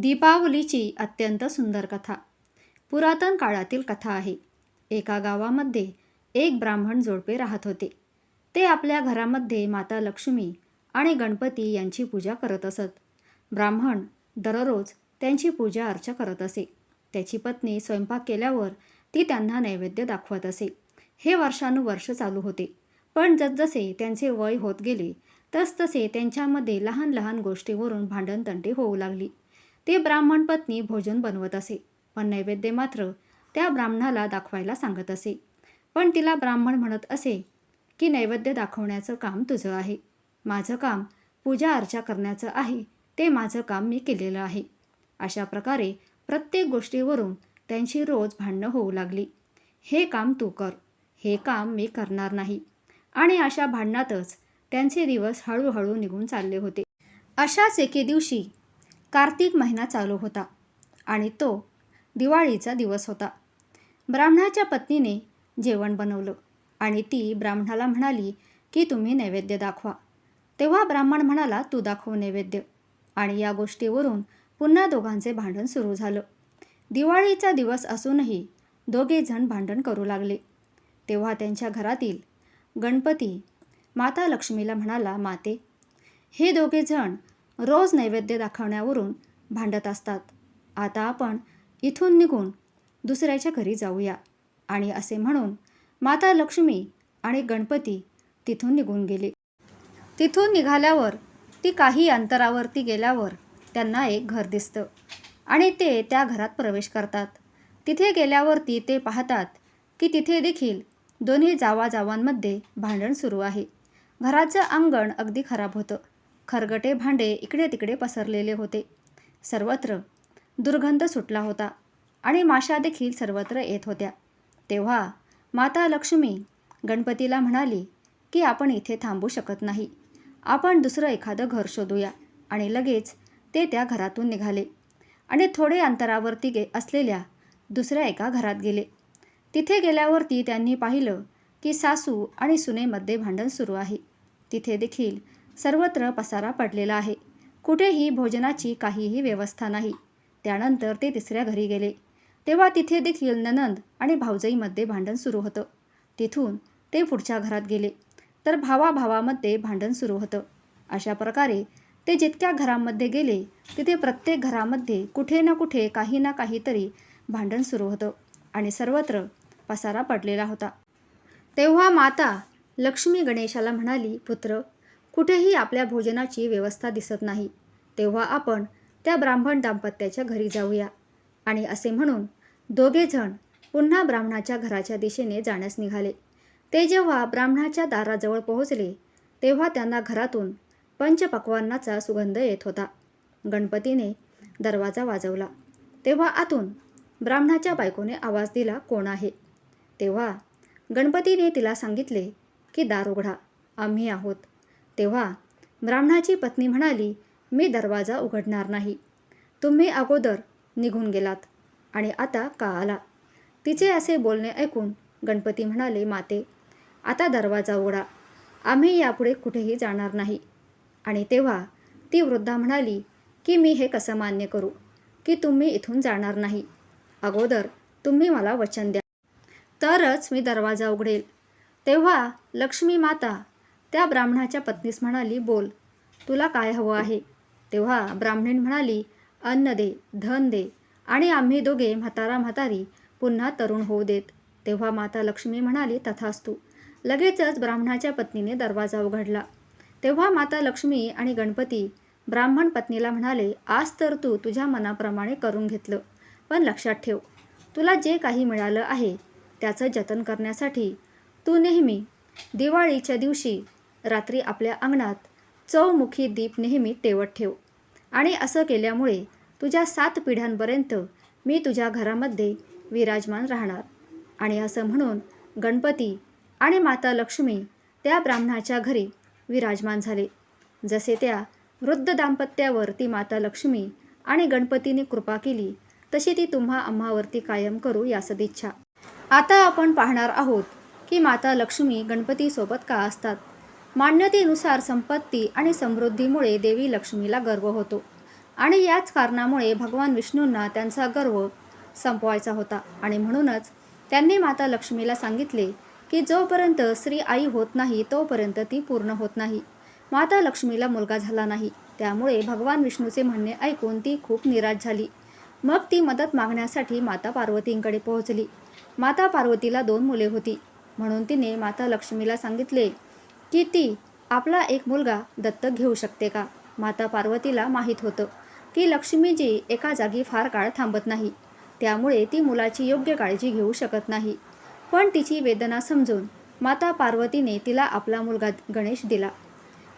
दीपावलीची अत्यंत सुंदर कथा. पुरातन काळातील कथा आहे. एका गावामध्ये एक ब्राह्मण जोडपे राहत होते. ते आपल्या घरामध्ये माता लक्ष्मी आणि गणपती यांची पूजा करत असत. ब्राह्मण दररोज त्यांची पूजा अर्चा करत असे. त्याची पत्नी स्वयंपाक केल्यावर ती त्यांना नैवेद्य दाखवत असे. हे वर्षानुवर्ष चालू होते. पण जसजसे त्यांचे वय होत गेले तसतसे त्यांच्यामध्ये लहान लहान गोष्टीवरून भांडणतंटे होऊ लागली. ते ब्राह्मण पत्नी भोजन बनवत असे. पण नैवेद्य मात्र त्या ब्राह्मणाला दाखवायला सांगत असे. पण तिला ब्राह्मण म्हणत असे की नैवेद्य दाखवण्याचं काम तुझं आहे. माझं काम पूजा अर्चा करण्याचं आहे. ते माझं काम मी केलेलं आहे. अशा प्रकारे प्रत्येक गोष्टीवरून त्यांची रोज भांडणं होऊ लागली. हे काम तू कर. हे काम मी करणार नाही. आणि अशा भांडणातच त्यांचे दिवस हळूहळू निघून चालले होते. अशाच एके दिवशी कार्तिक महिना चालू होता आणि तो दिवाळीचा दिवस होता. ब्राह्मणाच्या पत्नीने जेवण बनवलं आणि ती ब्राह्मणाला म्हणाली की तुम्ही नैवेद्य दाखवा. तेव्हा ब्राह्मण म्हणाला तू दाखव नैवेद्य. आणि या गोष्टीवरून पुन्हा दोघांचे भांडण सुरू झालं. दिवाळीचा दिवस असूनही दोघेजण भांडण करू लागले. तेव्हा त्यांच्या घरातील गणपती माता लक्ष्मीला म्हणाला माते हे दोघेजण रोज नैवेद्य दाखवण्यावरून भांडत असतात. आता आपण इथून निघून दुसऱ्याच्या घरी जाऊया आणि असे म्हणून माता लक्ष्मी आणि गणपती तिथून निघून गेले. तिथून निघाल्यावर ती काही अंतरावरती गेल्यावर त्यांना एक घर दिसतं आणि ते त्या घरात प्रवेश करतात. तिथे गेल्यावरती ते पाहतात की तिथे देखील दोन्ही जावाजावांमध्ये भांडण सुरू आहे. घराचं अंगण अगदी खराब होतं. खरगटे भांडे इकडे तिकडे पसरलेले होते. सर्वत्र दुर्गंध सुटला होता आणि माशा देखील सर्वत्र येत होत्या. तेव्हा माता लक्ष्मी गणपतीला म्हणाली की आपण इथे थांबू शकत नाही. आपण दुसरं एखादं घर शोधूया. आणि लगेच ते त्या घरातून निघाले आणि थोडे अंतरावरती गे असलेल्या दुसऱ्या एका घरात गेले. तिथे गेल्यावरती त्यांनी पाहिलं की सासू आणि सुनेमध्ये भांडण सुरू आहे. तिथे देखील सर्वत्र पसारा पडलेला आहे. कुठेही भोजनाची काहीही व्यवस्था नाही. त्यानंतर ते तिसऱ्या घरी गेले. तेव्हा तिथे देखील ननंद आणि भाऊजाईमध्ये भांडण सुरू होतं. तिथून ते पुढच्या घरात गेले. तर भावाभावामध्ये भांडण सुरू होतं. अशा प्रकारे ते जितक्या घरांमध्ये गेले तिथे प्रत्येक घरामध्ये कुठे ना कुठे काही ना काहीतरी भांडण सुरू होतं आणि सर्वत्र पसारा पडलेला होता. तेव्हा माता लक्ष्मी गणेशाला म्हणाली पुत्र कुठेही आपल्या भोजनाची व्यवस्था दिसत नाही तेव्हा आपण त्या ब्राह्मण दाम्पत्याच्या घरी जाऊया. आणि असे म्हणून दोघेजण पुन्हा ब्राह्मणाच्या घराच्या दिशेने जाण्यास निघाले. ते जेव्हा ब्राह्मणाच्या दाराजवळ पोहोचले तेव्हा त्यांना घरातून पंचपक्वांनाचा सुगंध येत होता. गणपतीने दरवाजा वाजवला. तेव्हा आतून ब्राह्मणाच्या बायकोने आवाज दिला कोण आहे? तेव्हा गणपतीने तिला सांगितले की दार उघडा आम्ही आहोत. तेव्हा ब्राह्मणाची पत्नी म्हणाली मी दरवाजा उघडणार नाही. तुम्ही अगोदर निघून गेलात आणि आता का आला? तिचे असे बोलणे ऐकून गणपती म्हणाले माते आता दरवाजा उघडा. आम्ही यापुढे कुठेही जाणार नाही. आणि तेव्हा ती वृद्धा म्हणाली की मी हे कसं मान्य करू? की तुम्ही इथून जाणार नाही? अगोदर तुम्ही मला वचन द्या. तरच मी दरवाजा उघडेल. तेव्हा लक्ष्मी माता त्या ब्राह्मणाच्या पत्नीस म्हणाली बोल तुला काय हवं आहे? तेव्हा ब्राह्मणीण म्हणाली अन्न दे धन दे आणि आम्ही दोघे म्हातारा म्हातारी पुन्हा तरुण होऊ देत. तेव्हा माता लक्ष्मी म्हणाली तथास्तू. लगेचच ब्राह्मणाच्या पत्नीने दरवाजा उघडला. तेव्हा माता लक्ष्मी आणि गणपती ब्राह्मण पत्नीला म्हणाले आज तर तू तुझ्या मनाप्रमाणे करून घेतलं पण लक्षात ठेव तुला जे काही मिळालं आहे त्याचं जतन करण्यासाठी तू नेहमी दिवाळीच्या दिवशी रात्री आपल्या अंगणात चौमुखी दीप नेहमी तेवत ठेव. आणि असं केल्यामुळे तुझ्या सात पिढ्यांपर्यंत मी तुझ्या घरामध्ये विराजमान राहणार. आणि असं म्हणून गणपती आणि माता लक्ष्मी त्या ब्राह्मणाच्या घरी विराजमान झाले. जसे त्या वृद्ध दाम्पत्यावर ती माता लक्ष्मी आणि गणपतीने कृपा केली तशी ती तुम्हा आम्हावरती कायम करू या सदिच्छा आता आपण पाहणार आहोत की माता लक्ष्मी गणपतीसोबत का असतात? मान्यतेनुसार संपत्ती आणि समृद्धीमुळे देवी लक्ष्मीला गर्व होतो. आणि याच कारणामुळे भगवान विष्णूंना त्यांचा गर्व संपवायचा होता. आणि म्हणूनच त्यांनी माता लक्ष्मीला सांगितले की जोपर्यंत स्त्री आई होत नाही तोपर्यंत ती पूर्ण होत नाही. माता लक्ष्मीला मुलगा झाला नाही. त्यामुळे भगवान विष्णूचे म्हणणे ऐकून ती खूप निराश झाली. मग ती मदत मागण्यासाठी माता पार्वतींकडे पोहोचली. माता पार्वतीला दोन मुले होती. म्हणून तिने माता लक्ष्मीला सांगितले की ती आपला एक मुलगा दत्तक घेऊ शकते का? माता पार्वतीला माहीत होतं की लक्ष्मीजी एका जागी फार काळ थांबत नाही. त्यामुळे ती मुलाची योग्य काळजी घेऊ शकत नाही. पण तिची वेदना समजून माता पार्वतीने तिला आपला मुलगा गणेश दिला.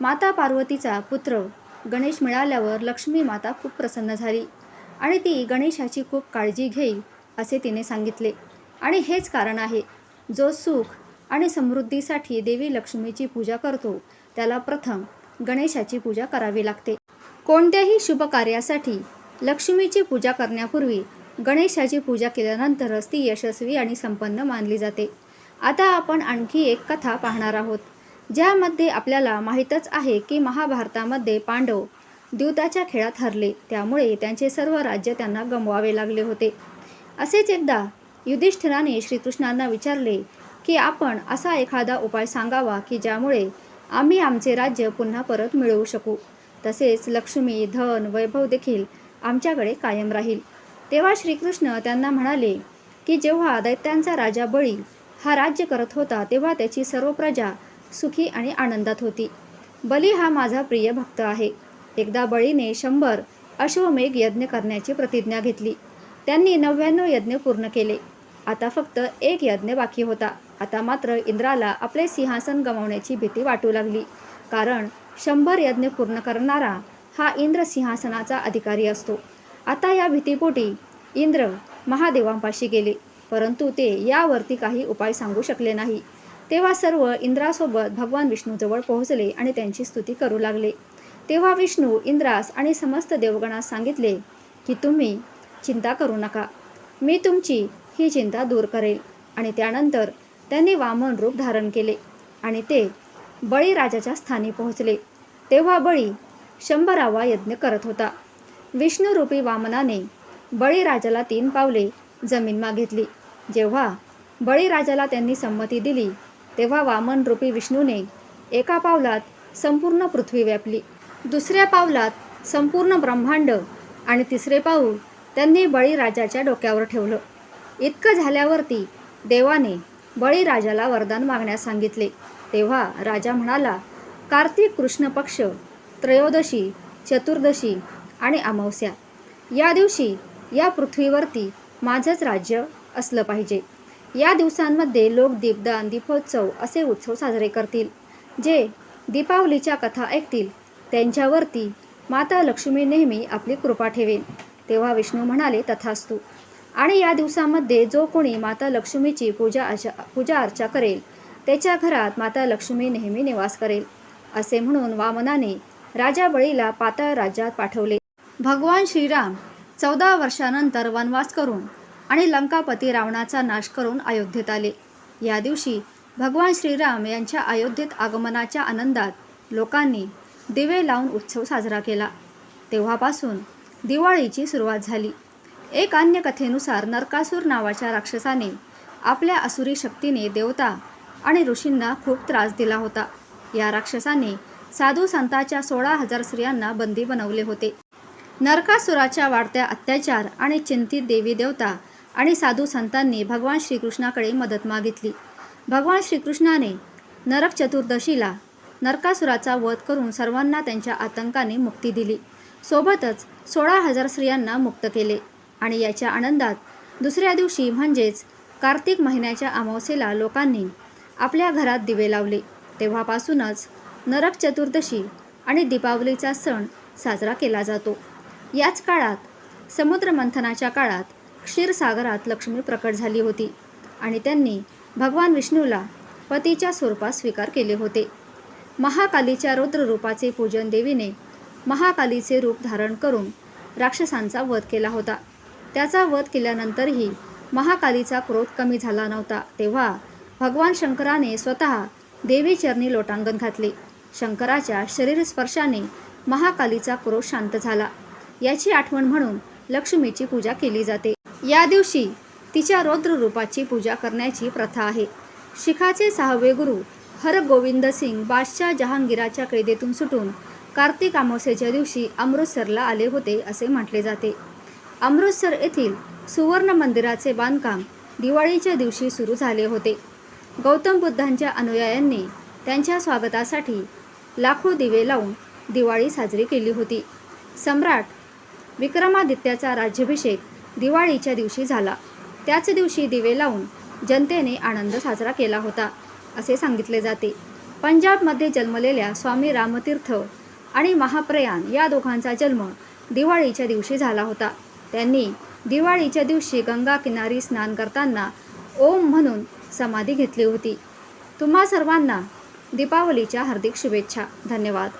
माता पार्वतीचा पुत्र गणेश मिळाल्यावर लक्ष्मी माता खूप प्रसन्न झाली आणि ती गणेशाची खूप काळजी घेईल असे तिने सांगितले. आणि हेच कारण आहे जो सुख आणि समृद्धीसाठी देवी लक्ष्मीची पूजा करतो. त्याला प्रथम गणेशाची पूजा करावी लागते. कोणत्याही शुभ कार्यासाठी लक्ष्मीची पूजा करण्यापूर्वी गणेशाची पूजा केल्यानंतरच ती यशस्वी आणि संपन्न मानली जाते. आता आपण आणखी एक कथा पाहणार आहोत. ज्यामध्ये आपल्याला माहीतच आहे की महाभारतामध्ये पांडव द्यूताच्या खेळात हरले. त्यामुळे त्यांचे सर्व राज्य त्यांना गमवावे लागले होते. असेच एकदा युधिष्ठिराने श्रीकृष्णांना विचारले की आपण असा एखादा उपाय सांगावा की ज्यामुळे आम्ही आमचे राज्य पुन्हा परत मिळवू शकू. तसेच लक्ष्मी धन वैभव देखील आमच्याकडे कायम राहील. तेव्हा श्रीकृष्ण त्यांना म्हणाले की जेव्हा दैत्यांचा राजा बळी हा राज्य करत होता तेव्हा त्याची सर्व प्रजा सुखी आणि आनंदात होती. बली हा माझा प्रिय भक्त आहे. एकदा बळीने शंभर अश्वमेघ यज्ञ करण्याची प्रतिज्ञा घेतली. त्यांनी नव्याण्णव यज्ञ पूर्ण केले. आता फक्त एक यज्ञ बाकी होता. आता मात्र इंद्राला आपले सिंहासन गमावण्याची भीती वाटू लागली. कारण शंभर यज्ञ पूर्ण करणारा हा इंद्र सिंहासनाचा अधिकारी असतो. आता या भीतीपोटी इंद्र महादेवांपाशी गेले. परंतु ते यावरती काही उपाय सांगू शकले नाही. तेव्हा सर्व इंद्रासोबत भगवान विष्णूजवळ पोहोचले आणि त्यांची स्तुती करू लागले. तेव्हा विष्णू इंद्रास आणि समस्त देवगणास सांगितले की तुम्ही चिंता करू नका. मी तुमची ही चिंता दूर करेल आणि त्यानंतर त्यांनी वामन रूप धारण केले आणि ते बळीराजाच्या स्थानी पोहोचले. तेव्हा बळी शंभरावा यज्ञ करत होता. विष्णुरूपी वामनाने बळीराजाला तीन पावले जमीन मागितली. जेव्हा बळीराजाला त्यांनी संमती दिली तेव्हा वामनरूपी विष्णूने एका पावलात संपूर्ण पृथ्वी व्यापली. दुसऱ्या पावलात संपूर्ण ब्रह्मांड आणि तिसरे पाऊल त्यांनी बळीराजाच्या डोक्यावर ठेवलं. इतकं झाल्यावरती देवाने बळीराजाला वरदान मागण्यास सांगितले. तेव्हा राजा म्हणाला कार्तिक कृष्ण पक्ष त्रयोदशी चतुर्दशी आणि अमावस्या. या दिवशी या पृथ्वीवरती माझंच राज्य असलं पाहिजे. या दिवसांमध्ये लोक दीपदान दीपोत्सव असे उत्सव साजरे करतील. जे दीपावलीच्या कथा ऐकतील त्यांच्यावरती माता लक्ष्मी नेहमी आपली कृपा ठेवेल तेव्हा विष्णू म्हणाले तथास्तू. आणि या दिवसामध्ये जो कोणी माता लक्ष्मीची पूजा अर्चा पूजा अर्चा करेल त्याच्या घरात माता लक्ष्मी नेहमी निवास करेल असे म्हणून वामनाने राजा बळीला पाताळ राज्यात पाठवले. भगवान श्रीराम चौदा वर्षानंतर वनवास करून आणि लंकापती रावणाचा नाश करून अयोध्येत आले. या दिवशी भगवान श्रीराम यांच्या अयोध्येत आगमनाच्या आनंदात लोकांनी दिवे लावून उत्सव साजरा केला. तेव्हापासून दिवाळीची सुरुवात झाली. एक अन्य कथेनुसार नरकासूर नावाच्या राक्षसाने आपल्या असुरी शक्तीने देवता आणि ऋषींना खूप त्रास दिला होता. या राक्षसाने साधू संतांच्या सोळा हजार स्त्रियांना बंदी बनवले होते. नरकासुराच्या वाढत्या अत्याचार आणि चिंतित देवी देवता आणि साधू संतांनी भगवान श्रीकृष्णाकडे मदत मागितली. भगवान श्रीकृष्णाने नरक चतुर्दशीला नरकासुराचा वध करून सर्वांना त्यांच्या आतंकाने मुक्ती दिली. सोबतच सोळा हजार स्त्रियांना मुक्त केले. आणि याच्या आनंदात दुसऱ्या दिवशी म्हणजेच कार्तिक महिन्याच्या अमावस्येला लोकांनी आपल्या घरात दिवे लावले. तेव्हापासूनच नरक चतुर्दशी आणि दीपावलीचा सण साजरा केला जातो. याच काळात समुद्रमंथनाच्या काळात क्षीरसागरात लक्ष्मी प्रकट झाली होती आणि त्यांनी भगवान विष्णूला पतीच्या स्वरूपात स्वीकार केले होते. महाकालीच्या रुद्ररूपाचे पूजन देवीने महाकालीचे रूप धारण करून राक्षसांचा वध केला होता. त्याचा वध केल्यानंतरही महाकालीचा क्रोध कमी झाला नव्हता. तेव्हा भगवान शंकराने स्वतः देवीचरणी लोटांगण घातले. शंकराच्या शरीरस्पर्शाने महाकालीचा क्रोध शांत झाला. याची आठवण म्हणून लक्ष्मीची पूजा केली जाते. या दिवशी तिच्या रौद्र रूपाची पूजा करण्याची प्रथा आहे. शिखाचे सहावे गुरु हरगोविंद सिंग बादशाह जहांगीराच्या कैदेतून सुटून कार्तिक अमावस्येच्या दिवशी अमृतसरला आले होते असे म्हटले जाते. अमृतसर येथील सुवर्ण मंदिराचे बांधकाम दिवाळीच्या दिवशी सुरू झाले होते. गौतम बुद्धांच्या अनुयायांनी त्यांच्या स्वागतासाठी लाखो दिवे लावून दिवाळी साजरी केली होती. सम्राट विक्रमादित्याचा राज्याभिषेक दिवाळीच्या दिवशी झाला. त्याच दिवशी दिवे लावून जनतेने आनंद साजरा केला होता असे सांगितले जाते. पंजाबमध्ये जन्मलेल्या स्वामी रामतीर्थ आणि महाप्रयाण या दोघांचा जन्म दिवाळीच्या दिवशी झाला होता. त्यांनी दिवाळीच्या दिवशी गंगा किनारी स्नान करताना ओम म्हणून समाधी घेतली होती. तुम्हा सर्वांना दीपावलीच्या हार्दिक शुभेच्छा. धन्यवाद.